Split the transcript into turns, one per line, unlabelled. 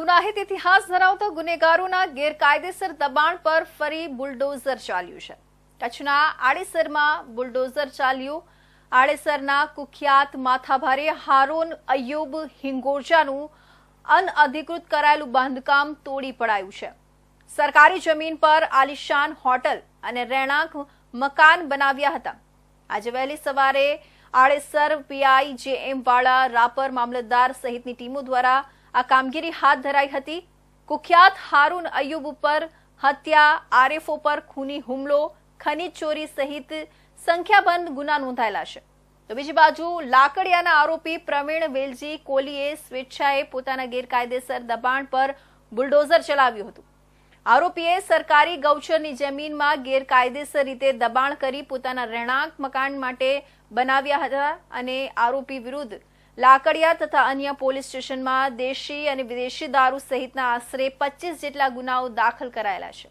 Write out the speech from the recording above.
ગુનાહિત ઇતિહાસ ધરાવતા ગુનેગારોના ગેરકાયદેસર દબાણ પર ફરી બુલડોઝર ચાલ્યું છે. કચ્છના આડેસરમાં બુલડોઝર ચાલ્યું. આડેસરના કુખ્યાત માથાભારે હારોન અયુબ હિંગોજાનું અનઅધિકૃત કરાયેલું બાંધકામ તોડી પડાયું છે. સરકારી જમીન પર આલિશાન હોટલ અને રહેણાંક મકાન બનાવ્યા હતા. આજે વહેલી સવારે આડેસર પીઆઈ જે એમ વાળા રાપર મામલતદાર સહિતની ટીમો દ્વારા આ કામગીરી હાથ ધરાઈ હતી. કુખ્યાત હારૂન અયુબ ઉપર હત્યા આરએફઓ પર ખૂની હુમલો, ખનીજ ચોરી સહિત સંખ્યાબંધ ગુના નોંધાયેલા છે. તો બીજી બાજુ લાકડિયાના આરોપી પ્રવીણ વેલજી કોલીએ સ્વેચ્છાએ પોતાના ગેરકાયદેસર દબાણ પર બુલડોઝર ચલાવ્યું હતું. આરોપીએ સરકારી ગૌચરની જમીનમાં ગેરકાયદેસર રીતે દબાણ કરી પોતાના રહેણાંક મકાન માટે બનાવ્યા હતા અને આરોપી વિરુદ્ધ લાકડિયા તથા અન્ય પોલીસ સ્ટેશનમાં દેશી અને વિદેશી દારૂ સહિતના આશરે પચીસ જેટલા ગુનાઓ દાખલ કરાયેલા છે.